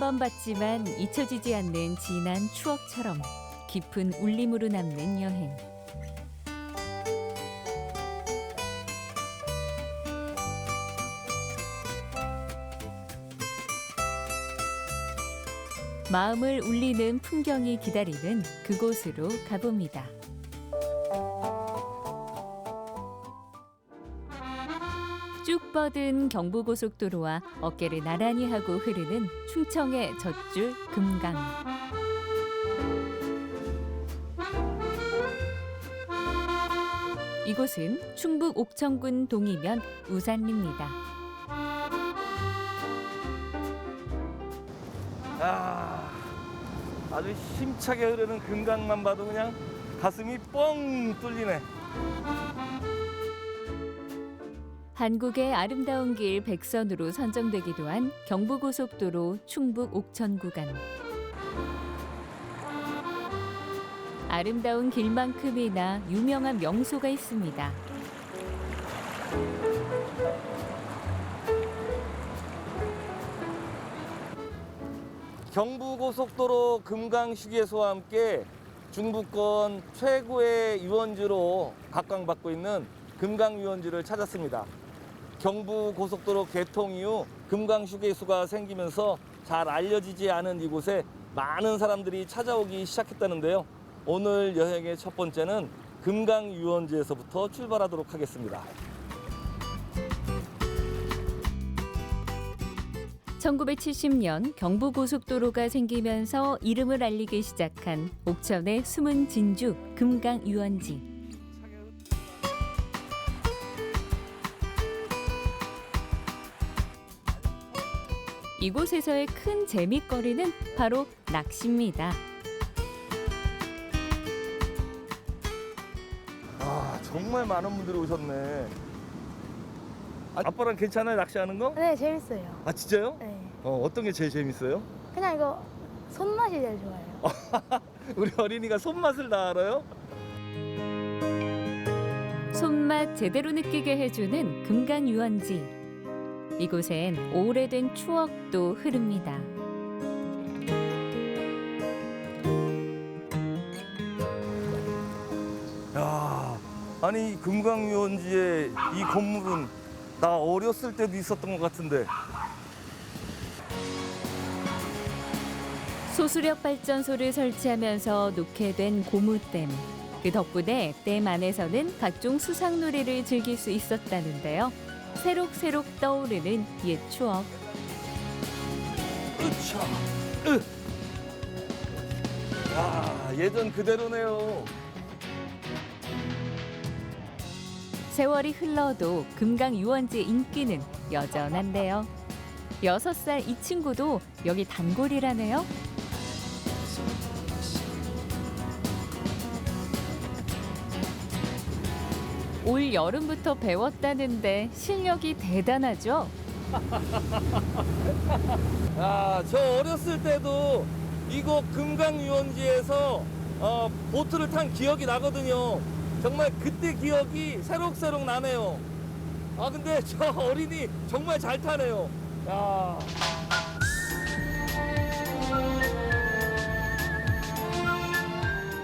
한번 봤지만 잊혀지지 않는 진한 추억처럼 깊은 울림으로 남는 여행. 마음을 울리는 풍경이 기다리는 그곳으로 가봅니다. 뻗은 경부고속도로와 어깨를 나란히 하고 흐르는 충청의 젖줄 금강. 이곳은 충북 옥천군 동이면 우산리입니다. 아, 아주 힘차게 흐르는 금강만 봐도 그냥 가슴이 뻥 뚫리네. 한국의 아름다운 길 백선으로 선정되기도 한 경부고속도로 충북 옥천 구간. 아름다운 길만큼이나 유명한 명소가 있습니다. 경부고속도로 금강휴게소와 함께 중부권 최고의 유원지로 각광받고 있는 금강유원지를 찾았습니다. 경부고속도로 개통 이후 금강휴게소가 생기면서 잘 알려지지 않은 이곳에 많은 사람들이 찾아오기 시작했다는데요. 오늘 여행의 첫 번째는 금강유원지에서부터 출발하도록 하겠습니다. 1970년 경부고속도로가 생기면서 이름을 알리기 시작한 옥천의 숨은 진주 금강유원지. 이곳에서의 큰 재미거리는 바로 낚시입니다. 아 정말 많은 분들이 오셨네. 아, 아빠랑 괜찮아요 낚시하는 거? 네, 재밌어요. 아 진짜요? 네. 어 어떤 게 제일 재밌어요? 그냥 이거 손맛이 제일 좋아요. 우리 어린이가 손맛을 다 알아요? 손맛 제대로 느끼게 해주는 금강 유원지. 이곳엔 오래된 추억도 흐릅니다. 야 아니 이 금강유원지에 이 건물은 나 어렸을 때도 있었던 것 같은데 소수력 발전소를 설치하면서 놓게 된 고무댐. 그 덕분에 댐 안에서는 각종 수상놀이를 즐길 수 있었다는데요. 새록새록 떠오르는 옛 추억. 으차 으. 야 예전 그대로네요 세월이 흘러도 금강 유원지의 인기는 여전한데요. 여섯 살 이 친구도 여기 단골이라네요. 올 여름부터 배웠다는데 실력이 대단하죠? 야저 어렸을 때도 이곳 금강유원지에서 어, 보트를 탄 기억이 나거든요. 정말 그때 기억이 새록새록 나네요. 아 근데 저 어린이 정말 잘 타네요. 야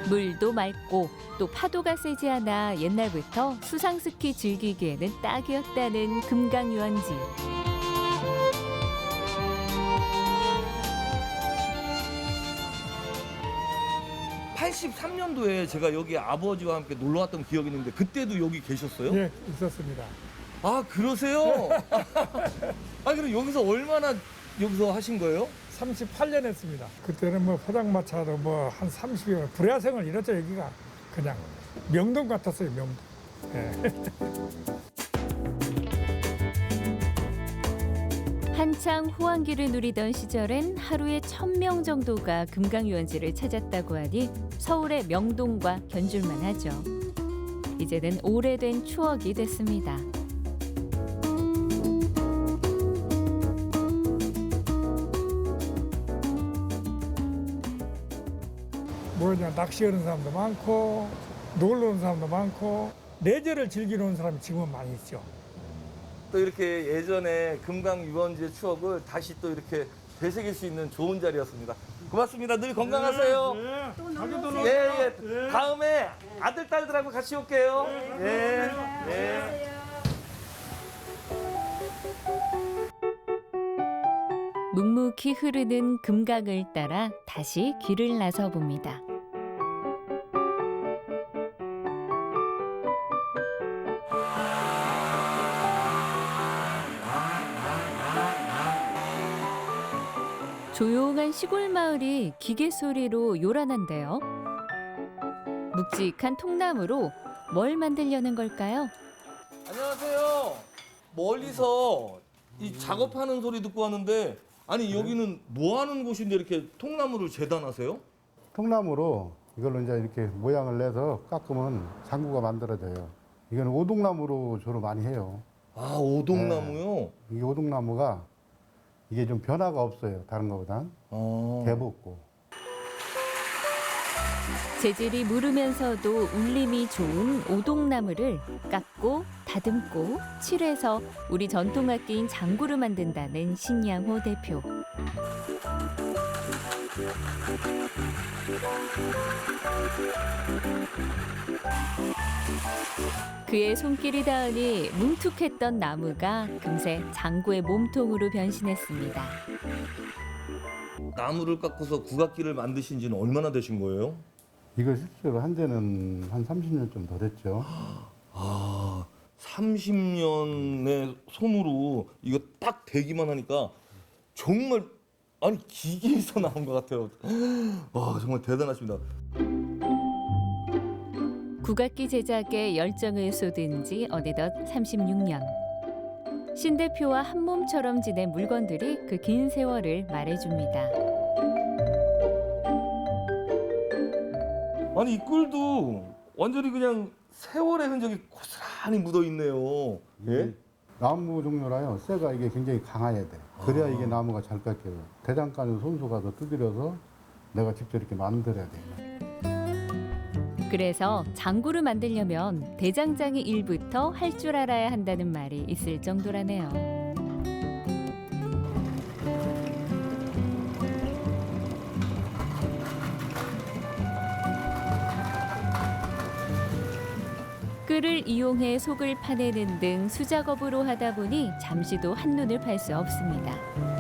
물도 맑고 또 파도가 세지 않아 옛날부터 수상 스키 즐기기에는 딱이었다는 금강 유원지. 83년도에 제가 여기 아버지와 함께 놀러 왔던 기억이 있는데 그때도 여기 계셨어요? 예, 있었습니다. 아 그러세요? 아 그럼 여기서 얼마나 여기서 하신 거예요? 38년 했습니다. 그때는 뭐 포장마차도 뭐 한 30여 불야생을 이뤘죠, 여기가. 그냥 명동 같았어요, 명동. 예. 한창 호황기를 누리던 시절엔 하루에 천 명 정도가 금강유원지를 찾았다고 하니 서울의 명동과 견줄만 하죠. 이제는 오래된 추억이 됐습니다. 뭐냐, 낚시하는 사람도 많고, 놀러 오는 사람도 많고, 레저를 즐기러 오는 사람이 지금은 많이 있죠. 또 이렇게 예전에 금강 유원지의 추억을 다시 또 이렇게 되새길 수 있는 좋은 자리였습니다. 고맙습니다. 늘 건강하세요. 네. 놀러 예, 예. 다음에 아들, 딸들하고 같이 올게요. 예, 예. 묵묵히 흐르는 금강을 따라 다시 길을 나서 봅니다. 조용한 시골 마을이 기계 소리로 요란한데요. 묵직한 통나무로 뭘 만들려는 걸까요? 안녕하세요. 멀리서 이 작업하는 소리 듣고 왔는데 아니 여기는 뭐 하는 곳인데 이렇게 통나무를 재단하세요? 통나무로 이걸로 이제 이렇게 모양을 내서 깎으면 장구가 만들어져요. 이거는 오동나무로 주로 많이 해요. 아 오동나무요. 이 오동나무가 이게 좀 변화가 없어요. 다른 것보단 아. 개붙고. 재질이 무르면서도 울림이 좋은 오동나무를 깎고 다듬고 칠해서 우리 전통악기인 장구를 만든다는 신양호 대표. 그의 손길이 닿으니 뭉툭했던 나무가 금세 장구의 몸통으로 변신했습니다. 나무를 깎고서 국악기를 만드신 지는 얼마나 되신 거예요? 이거 실제로 한 데는 한 30년 좀 더 됐죠. 아, 30년의 손으로 이거 딱 대기만 하니까 정말 아니 기계에서 나온 것 같아요. 와 정말 대단하십니다. 국악기 제작에 열정을 쏟은 지 어느덧 36년. 신 대표와 한 몸처럼 지낸 물건들이 그 긴 세월을 말해줍니다. 아니 이 꿀도 완전히 그냥 세월의 흔적이 고스란히 묻어 있네요. 예? 나무 종류라요. 쇠가 이게 굉장히 강해야 돼. 그래야 아. 이게 나무가 잘 깎여요. 대장간을 손수가 더 두드려서 내가 직접 이렇게 만들어야 돼요. 그래서 장구를 만들려면 대장장이 일부터 할 줄 알아야 한다는 말이 있을 정도라네요. 끈을 이용해 속을 파내는 등 수작업으로 하다 보니 잠시도 한눈을 팔 수 없습니다.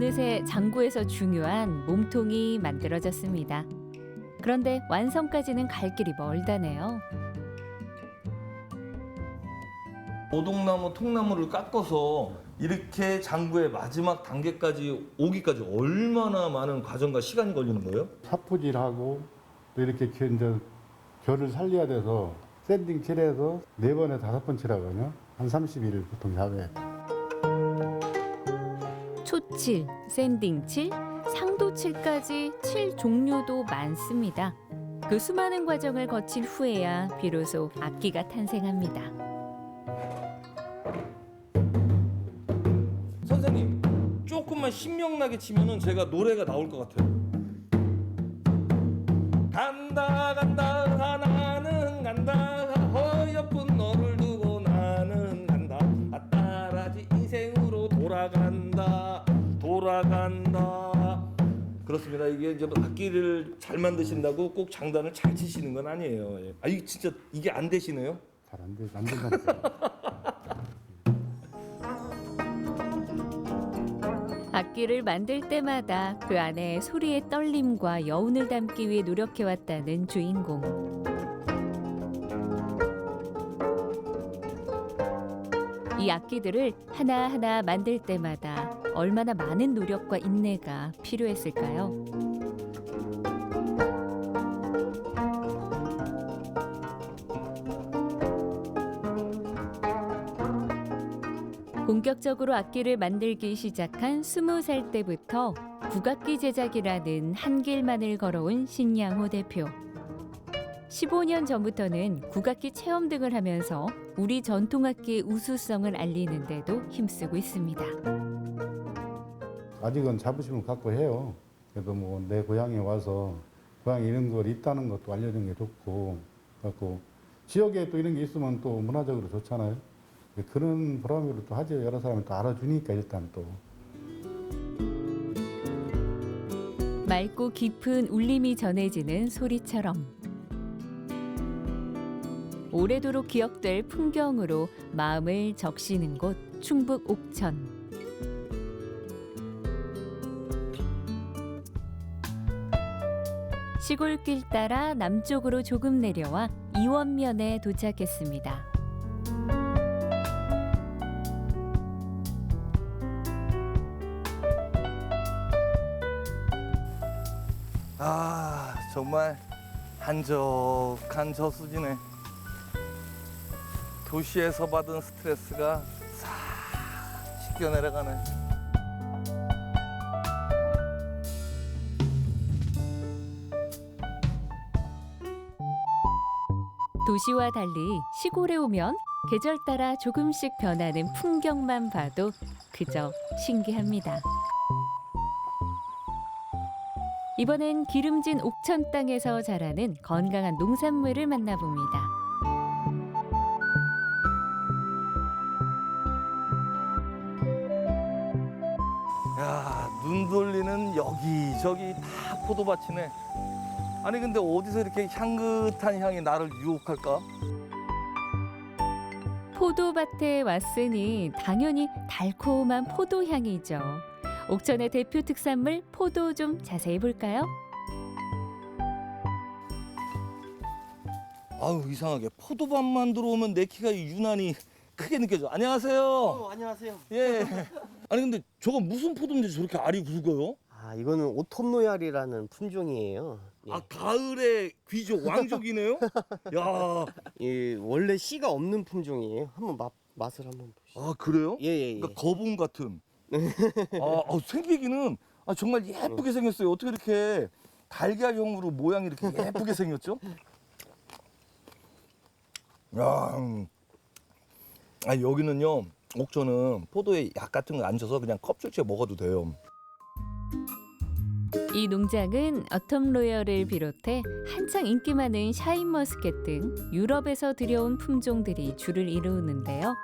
어느새 장구에서 중요한 몸통이 만들어졌습니다. 그런데 완성까지는 갈 길이 멀다네요. 오동나무, 통나무를 깎아서 이렇게 장구의 마지막 단계까지 오기까지 얼마나 많은 과정과 시간이 걸리는 거예요? 사푸질하고 또 이렇게 겨- 이제 결을 살려야 돼서 샌딩 칠해서 네 번에 다섯 번 칠하거든요. 한 30일 보통 잡아야 돼. 초칠, 샌딩 칠, 상도 칠까지 칠 종류도 많습니다. 그 수많은 과정을 거친 후에야 비로소 악기가 탄생합니다. 선생님, 조금만 신명나게 치면은 제가 노래가 나올 것 같아요. 간다 간다 돌아간다 그렇습니다 이게 이제 뭐 악기를 잘 만드신다고 꼭 장단을 잘 치시는 건 아니에요 예. 아 이게 진짜 이게 안 되시네요 잘 안 돼, 안 된다니까. 악기를 만들 때마다 그 안에 소리의 떨림과 여운을 담기 위해 노력해왔다는 주인공. 이 악기들을 하나하나 만들 때마다 얼마나 많은 노력과 인내가 필요했을까요? 본격적으로 악기를 만들기 시작한 스무 살 때부터 국악기 제작이라는 한 길만을 걸어온 신양호 대표. 15년 전부터는 국악기 체험 등을 하면서 우리 전통악기의 우수성을 알리는데도 힘쓰고 있습니다. 아직은 자부심을 갖고 해요. 그래도 뭐 내 고향에 와서 고향에 이런 걸 있다는 것도 알려주는 게 좋고, 갖고 지역에 또 이런 게 있으면 또 문화적으로 좋잖아요. 그런 보람으로 또 하죠. 여러 사람이 또 알아주니까 일단 또. 맑고 깊은 울림이 전해지는 소리처럼 오래도록 기억될 풍경으로 마음을 적시는 곳 충북 옥천. 시골길 따라 남쪽으로 조금 내려와 이원면에 도착했습니다. 아 정말 한적한 저수지네 도시에서 받은 스트레스가 싹 씻겨 내려가네 도시와 달리 시골에 오면 계절 따라 조금씩 변하는 풍경만 봐도 그저 신기합니다. 이번엔 기름진 옥천 땅에서 자라는 건강한 농산물을 만나봅니다. 야 눈 돌리는 여기저기 다 포도밭이네 아니 근데 어디서 이렇게 향긋한 향이 나를 유혹할까? 포도밭에 왔으니 당연히 달콤한 포도향이죠. 옥천의 대표 특산물 포도 좀 자세히 볼까요? 아유 이상하게 포도밭만 들어오면 내 키가 유난히 크게 느껴져 안녕하세요 어, 안녕하세요. 예 아니 근데 저거 무슨 포도인데 저렇게 알이 굵어요? 아, 이거는 오톱노얄이라는 품종이에요. 예. 아 가을의 귀족 왕족이네요. 야, 이 원래 씨가 없는 품종이에요. 한번 맛 맛을 한번 보시죠. 아 그래요? 예, 예, 예. 그러니까 거북 같은. 아, 어, 생기기는 아, 정말 예쁘게 생겼어요. 어떻게 이렇게 달걀형으로 모양이 이렇게 예쁘게 생겼죠? 야, 음. 아 여기는요 옥천은 포도에 약 같은 거 안 줘서 그냥 껍질째 먹어도 돼요. 이 농장은 어텀 로열을 비롯해 한창 인기 많은 샤인머스켓 등 유럽에서 들여온 품종들이 주를 이루는데요.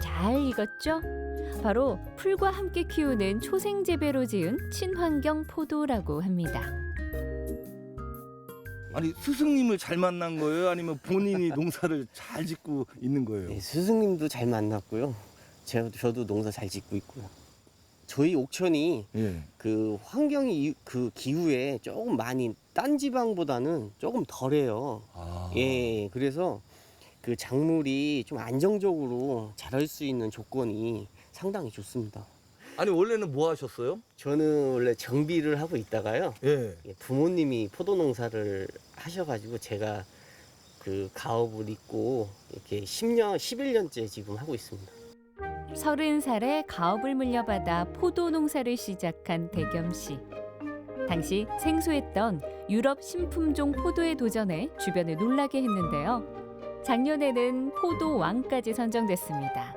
잘 익었죠? 바로 풀과 함께 키우는 초생 재배로 지은 친환경 포도라고 합니다. 아니 스승님을 잘 만난 거예요? 아니면 본인이 농사를 잘 짓고 있는 거예요? 예, 스승님도 잘 만났고요. 제가 저도 농사 잘 짓고 있고요. 저희 옥천이 예. 그 환경이 이- 그 기후에 조금 많이 딴 지방보다는 조금 덜해요. 아. 예, 그래서 그 작물이 좀 안정적으로 자랄 수 있는 조건이 상당히 좋습니다. 아니 원래는 뭐 하셨어요? 저는 원래 정비를 하고 있다가요. 예. 예, 부모님이 포도 농사를 하셔가지고 제가 그 가업을 잇고 이렇게 10년, 11년째 지금 하고 있습니다. 서른 살에 가업을 물려받아 포도 농사를 시작한 대겸 씨. 당시 생소했던 유럽 신품종 포도에 도전해 주변을 놀라게 했는데요. 작년에는 포도 왕까지 선정됐습니다.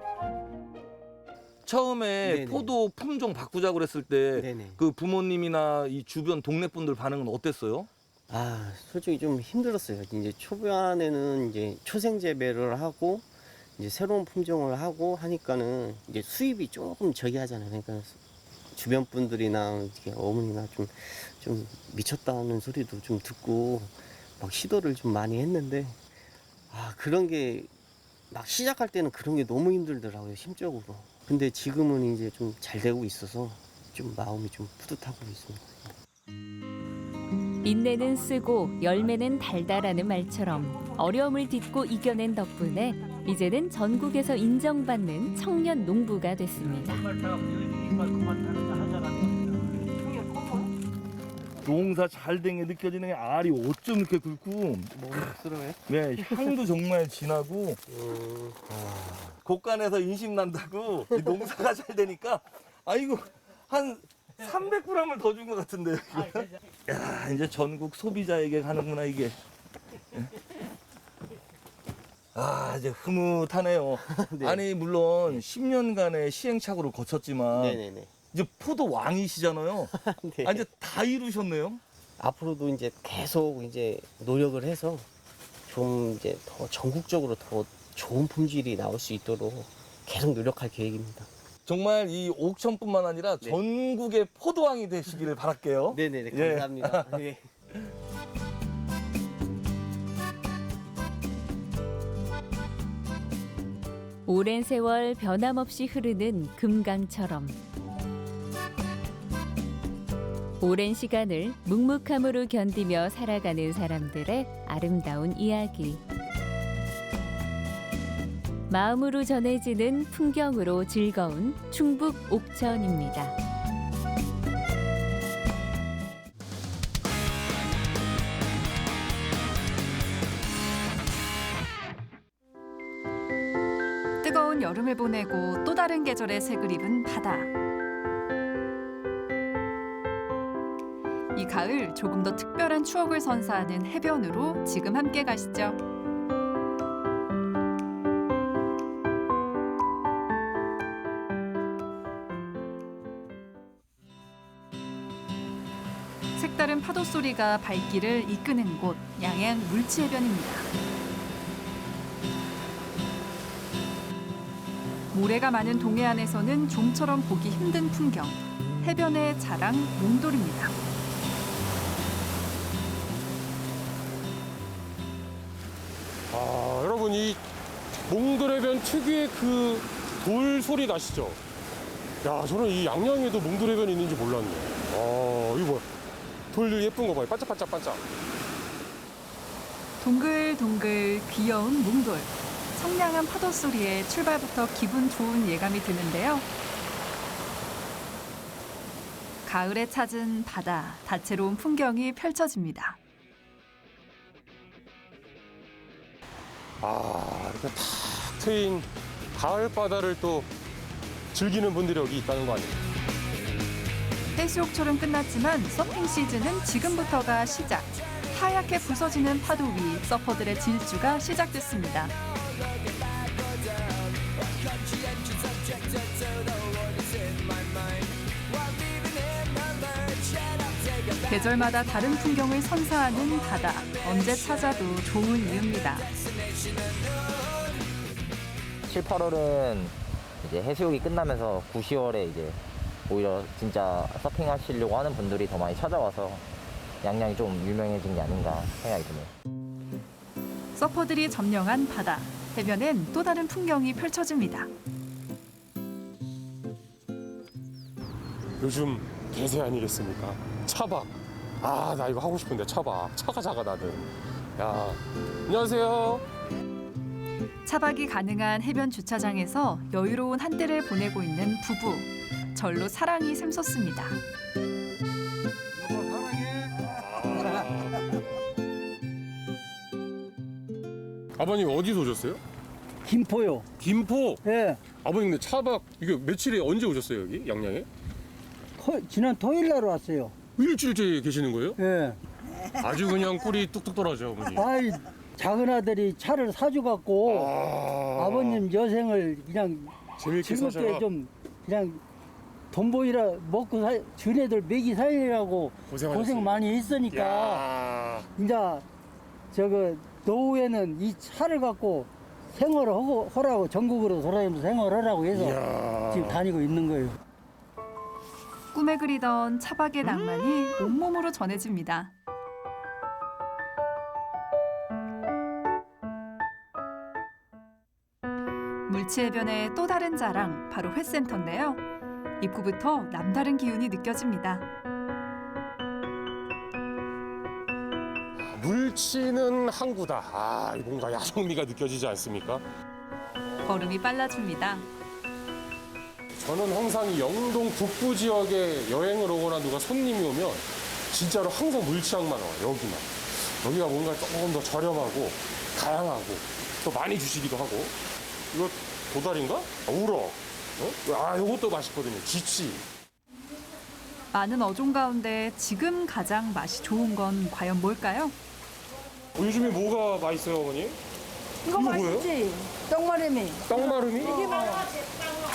처음에 네네. 포도 품종 바꾸자고 그랬을 때 그 네네. 부모님이나 이 주변 동네 분들 반응은 어땠어요? 아, 솔직히 좀 힘들었어요. 이제 초반에는 이제 초생 재배를 하고 이제 새로운 품종을 하고 하니까는 이제 수입이 조금 저기 하잖아요. 그러니까 주변 분들이나 어머니나 좀, 좀 미쳤다는 소리도 좀 듣고 막 시도를 좀 많이 했는데 아, 그런 게 막 시작할 때는 그런 게 너무 힘들더라고요. 심적으로. 근데 지금은 이제 좀 잘 되고 있어서 좀 마음이 좀 뿌듯하고 있습니다. 인내는 쓰고 열매는 달다라는 말처럼 어려움을 딛고 이겨낸 덕분에 이제는 전국에서 인정받는 청년 농부가 됐습니다. 농사 잘 된 게 느껴지는 게 알이 어쩜 이렇게 굵고 먹음직스러워요? 네 향도 정말 진하고 음, 곳간에서 인심 난다고 이 농사가 잘 되니까 아이고 한 300g을 더 준 것 같은데요. 이거. 야 이제 전국 소비자에게 가는구나 이게. 예. 아 이제 흐뭇하네요. 네. 아니 물론 10년간의 시행착오를 거쳤지만 네네네. 이제 포도 왕이시잖아요. 네. 아 이제 다 이루셨네요. 앞으로도 이제 계속 이제 노력을 해서 좀 이제 더 전국적으로 더 좋은 품질이 나올 수 있도록 계속 노력할 계획입니다. 정말 이 옥천뿐만 아니라 네. 전국의 포도왕이 되시기를 바랄게요. 네네네 예. 감사합니다. 예. 오랜 세월 변함없이 흐르는 금강처럼 오랜 시간을 묵묵함으로 견디며 살아가는 사람들의 아름다운 이야기. 마음으로 전해지는 풍경으로 즐거운 충북 옥천입니다. 보내고 또 다른 계절의 색을 입은 바다. 이 가을 조금 더 특별한 추억을 선사하는 해변으로 지금 함께 가시죠. 색다른 파도 소리가 발길을 이끄는 곳 양양 물치해변입니다. 모래가 많은 동해안에서는 좀처럼 보기 힘든 풍경. 해변의 자랑 몽돌입니다. 아, 여러분 이 몽돌해변 특유의 그 돌 소리 나시죠? 야, 저는 이 양양에도 몽돌해변이 있는지 몰랐네. 아, 이거 뭐야? 돌 예쁜 거 봐요. 반짝반짝 반짝. 동글동글 귀여운 몽돌. 청량한 파도 소리에 출발부터 기분 좋은 예감이 드는데요. 가을에 찾은 바다, 다채로운 풍경이 펼쳐집니다. 아, 이렇게 탁 트인 가을 바다를 또 즐기는 분들이 여기 있다는 거 아니에요? 해수욕철은 끝났지만 서핑 시즌은 지금부터가 시작. 하얗게 부서지는 파도 위 서퍼들의 질주가 시작됐습니다. 계절마다 다른 풍경을 선사하는 바다. 언제 찾아도 좋은 이유입니다. 7, 8월은 이제 해수욕이 끝나면서 9, 10월에 이제 오히려 진짜 서핑 하시려고 하는 분들이 더 많이 찾아와서 양양이 좀 유명해진 게 아닌가 생각이 드네요. 서퍼들이 점령한 바다. 해변엔 또 다른 풍경이 펼쳐집니다. 요즘 대세 아니겠습니까? 차박. 아, 나 이거 하고 싶은데 차박. 차가 작아 나는. 야, 안녕하세요. 차박이 가능한 해변 주차장에서 여유로운 한때를 보내고 있는 부부. 절로 사랑이 샘솟습니다. 아버님 어디서 오셨어요? 김포요. 김포. 예. 아버님 근데 차박 이게 며칠에 언제 오셨어요 여기 양양에? 토- 지난 토요일 날 왔어요. 일주일째 계시는 거예요? 예. 아주 그냥 꿀이 뚝뚝 떨어져 아버님. 아이 작은 아들이 차를 사주 갖고 아, 아버님 여생을 그냥 재밌게 즐겁게 사셔가 좀 그냥 돈 보이라 먹고 사, 지네들 먹이 살리라고 고생하셨어요. 고생 많이 했으니까 야, 이제 저거 노후에는 이 차를 갖고 생활을 하고 하라고 전국으로 돌아다니면서 생활하라고 해서 이야. 지금 다니고 있는 거예요. 꿈에 그리던 차박의 낭만이 온몸으로 전해집니다. 물치해변의 또 다른 자랑 바로 회센터인데요. 입구부터 남다른 기운이 느껴집니다. 물치는 항구다. 아, 이 뭔가 야성미가 느껴지지 않습니까? 걸음이 빨라집니다. 저는 항상 이 영동 북부 지역에 여행을 오거나 누가 손님이 오면 진짜로 항상 물치향만 와요. 여기만. 여기가 뭔가 조금 더 저렴하고 다양하고 또 많이 주시기도 하고. 이거 도다리인가? 아, 우럭. 어? 아, 이것도 맛있거든요. 지치. 많은 어종 가운데 지금 가장 맛이 좋은 건 과연 뭘까요? 어, 요즘에 뭐가 맛있어요, 어머니? 이거 뭐예요? 맛있지? 떡마름이. 떡마름이?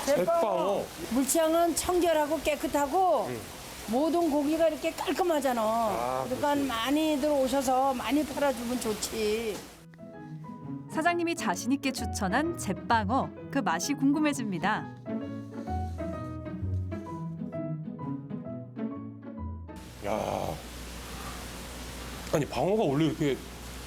제빵어. 물창은 청결하고 깨끗하고 응. 모든 고기가 이렇게 깔끔하잖아. 아, 그러니까 많이들 오셔서 많이 팔아주면 좋지. 사장님이 자신 있게 추천한 제빵어 그 맛이 궁금해집니다. 야. 아니, 방어가 원래 이렇게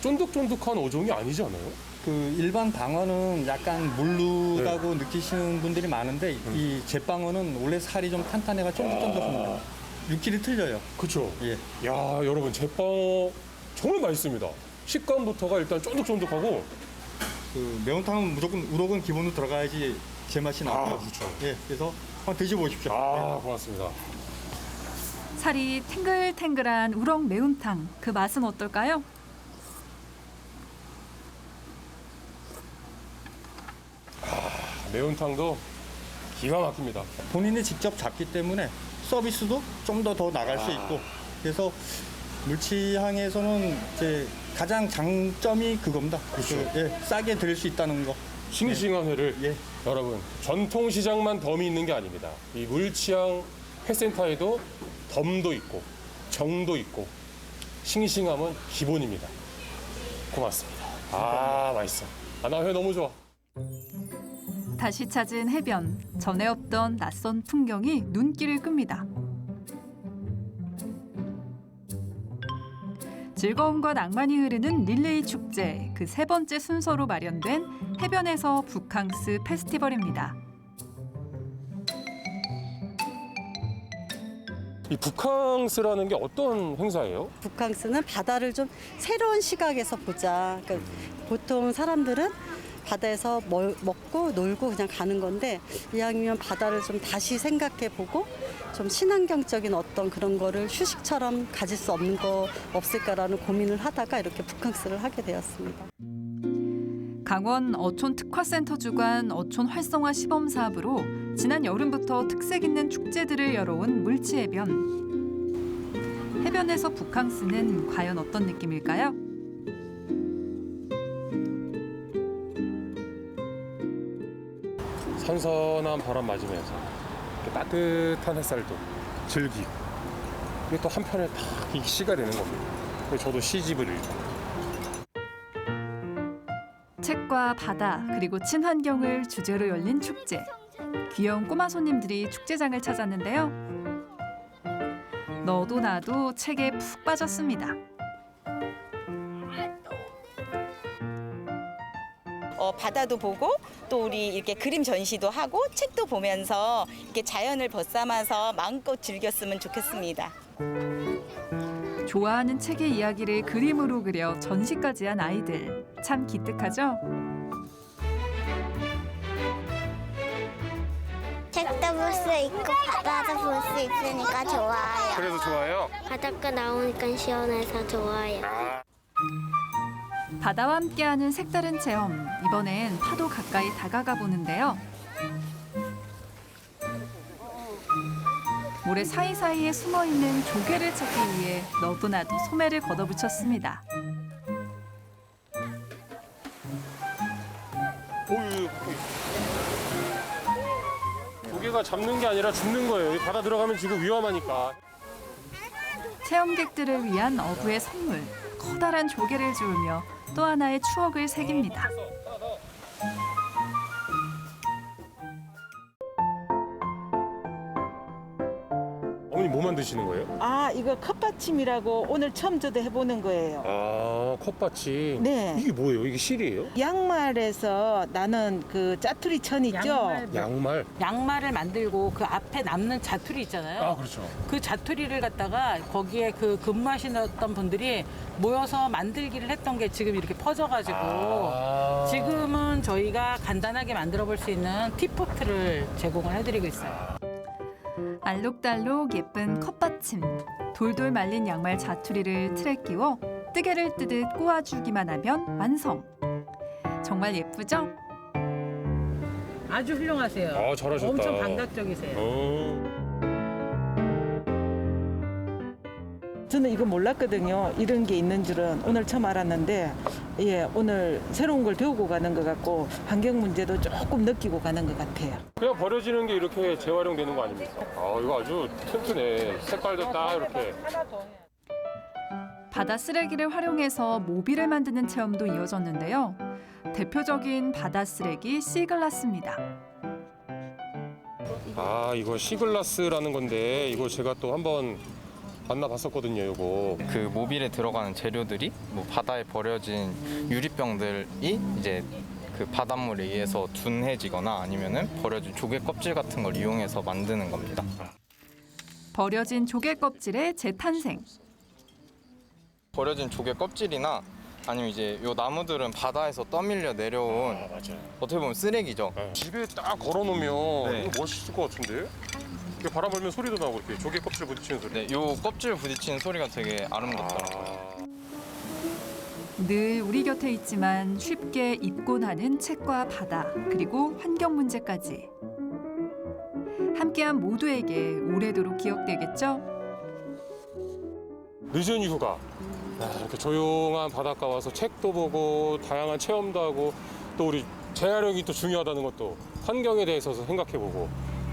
쫀득쫀득한 어종이 아니지 않아요? 그 일반 방어는 약간 물르다고 느끼시는 분들이 많은데 이 제방어는 원래 살이 좀 탄탄해가 쫀득쫀득합니다. 육질이 틀려요. 그쵸? 예. 야, 여러분, 제빵어 정말 맛있습니다. 식감부터가 일단 쫀득쫀득하고. 그 매운탕은 무조건 우럭은 기본으로 들어가야지 제맛이 나고요. 아, 그렇죠. 예. 그래서 한번 드셔보십시오. 아, 고맙습니다. 살이 탱글탱글한 우럭 매운탕 그 맛은 어떨까요? 매운탕도 기가 막힙니다. 본인이 직접 잡기 때문에 서비스도 좀 더 더 나갈 수 있고 그래서 물치항에서는 이제 가장 장점이 그겁니다. 그렇죠. 그, 예, 싸게 드릴 수 있다는 거. 싱싱한 회를 예. 여러분 전통 시장만 덤이 있는 게 아닙니다. 이 물치향 회센터에도 덤도 있고 정도 있고 싱싱함은 기본입니다. 고맙습니다. 아 맛있어. 아, 나 회 너무 좋아. 다시 찾은 해변 전에 없던 낯선 풍경이 눈길을 끕니다. 즐거움과 낭만이 흐르는 릴레이 축제 그 세 번째 순서로 마련된 해변에서 북캉스 페스티벌입니다. 이 북캉스라는 게 어떤 행사예요? 북캉스는 바다를 좀 새로운 시각에서 보자. 그러니까 보통 사람들은 바다에서 멀- 먹고 놀고 그냥 가는 건데 이왕이면 바다를 좀 다시 생각해 보고 좀 친환경적인 어떤 그런 거를 휴식처럼 가질 수 없는 거 없을까라는 고민을 하다가 이렇게 북캉스를 하게 되었습니다. 강원 어촌 특화센터 주관 어촌 활성화 시범 사업으로 지난 여름부터 특색 있는 축제들을 열어온 물치해변. 해변에서 북캉스는 과연 어떤 느낌일까요? 선선한 바람 맞으면서 이렇게 따뜻한 햇살도 즐기고 이게 또 한편에 딱 시가 되는 겁니다. 그래서 저도 시집을 읽고 책과 바다 그리고 친환경을 주제로 열린 축제. 귀여운 꼬마 손님들이 축제장을 찾았는데요. 너도 나도 책에 푹 빠졌습니다. 어, 바다도 보고 또 우리 이렇게 그림 전시도 하고 책도 보면서 이렇게 자연을 벗삼아서 마음껏 즐겼으면 좋겠습니다. 좋아하는 책의 이야기를 그림으로 그려 전시까지 한 아이들. 참 기특하죠? 책도 볼 수 있고 바다도 볼 수 있으니까 좋아요. 그래서 좋아요. 바닷가 나오니까 시원해서 좋아요. 바다와 함께하는 색다른 체험. 이번엔 파도 가까이 다가가 보는데요. 모래 사이사이에 숨어 있는 조개를 찾기 위해 너도 나도 소매를 걷어붙였습니다. 조개가 잡는 게 아니라 죽는 거예요. 바다 들어가면 지금 위험하니까. 체험객들을 위한 어부의 선물. 커다란 조개를 주우며 또 하나의 추억을 새깁니다. 뭐 만드시는 거예요? 아, 이거 컵받침이라고 오늘 처음 저도 해보는 거예요. 아 컵받침. 네. 이게 뭐예요? 이게 실이에요? 양말에서 나는 그 짜투리 천 있죠? 양말. 양말을 만들고 그 앞에 남는 자투리 있잖아요. 아 그렇죠. 그 자투리를 갖다가 거기에 그 근무하시던 분들이 모여서 만들기를 했던 게 지금 이렇게 퍼져가지고 아. 지금은 저희가 간단하게 만들어 볼 수 있는 티포트를 제공을 해드리고 있어요. 알록달록 예쁜 컵받침, 돌돌 말린 양말 자투리를 틀에 끼워 뜨개를 뜨듯 꼬아주기만 하면 완성. 정말 예쁘죠? 아주 훌륭하세요. 아, 잘하셨다. 엄청 감각적이세요. 어. 저는 이거 몰랐거든요. 이런 게 있는 줄은 오늘 처음 알았는데, 예, 오늘 새로운 걸 배우고 가는 것 같고, 환경 문제도 조금 느끼고 가는 것 같아요. 그냥 버려지는 게 이렇게 재활용되는 거 아닙니까? 아, 이거 아주 튼튼해. 색깔도 딱 이렇게. 바다 쓰레기를 활용해서 모비를 만드는 체험도 이어졌는데요. 대표적인 바다 쓰레기 씨글라스입니다. 아, 이거 시글라스라는 건데 이거 제가 또 한번 만나봤었거든요, 이거. 그 모빌에 들어가는 재료들이 뭐 바다에 버려진 유리병들이 이제 그 바닷물에 의해서 둔해지거나 아니면은 버려진 조개 껍질 같은 걸 이용해서 만드는 겁니다. 버려진 조개 껍질의 재탄생. 버려진 조개 껍질이나 아니면 이제 요 나무들은 바다에서 떠밀려 내려온 어떻게 보면 쓰레기죠. 집에 딱 걸어놓으면 네. 이거 멋있을 것 같은데? 이렇게 바람 불면 소리도 나고 이렇게 조개 껍질 부딪히는 소리. 네, 요 껍질 부딪히는 소리가 되게 아름답더라고요. 늘 우리 곁에 있지만 쉽게 잊곤 하는 책과 바다 그리고 환경 문제까지 함께한 모두에게 오래도록 기억되겠죠? 늦은 이후가 야, 이렇게 조용한 바닷가 와서 책도 보고 다양한 체험도 하고 또 우리 재활용이 또 중요하다는 것도 환경에 대해서 생각해보고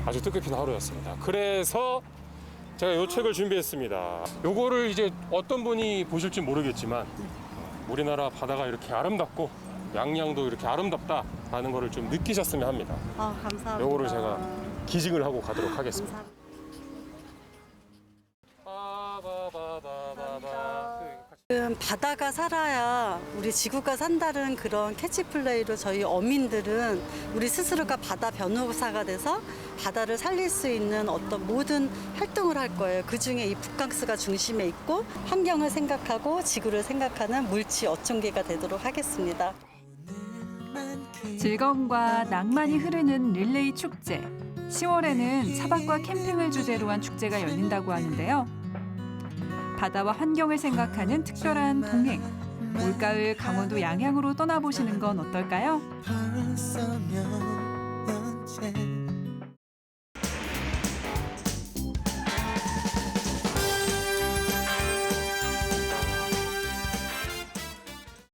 아주 뜻깊은 하루였습니다. 그래서 제가 이 책을 준비했습니다. 요거를 이제 어떤 분이 보실지 모르겠지만 우리나라 바다가 이렇게 아름답고 양양도 이렇게 아름답다라는 거를 좀 느끼셨으면 합니다. 아, 감사합니다. 요거를 제가 기증을 하고 가도록 하겠습니다. 지금 바다가 살아야 우리 지구가 산다는 그런 캐치플레이로 저희 어민들은 우리 스스로가 바다 변호사가 돼서 바다를 살릴 수 있는 어떤 모든 활동을 할 거예요. 그 중에 이 북캉스가 중심에 있고 환경을 생각하고 지구를 생각하는 물치 어촌계가 되도록 하겠습니다. 즐거움과 낭만이 흐르는 릴레이 축제. 10월에는 차박과 캠핑을 주제로 한 축제가 열린다고 하는데요. 바다와 환경을 생각하는 특별한 동행. 올가을 강원도 양양으로 떠나보시는 건 어떨까요?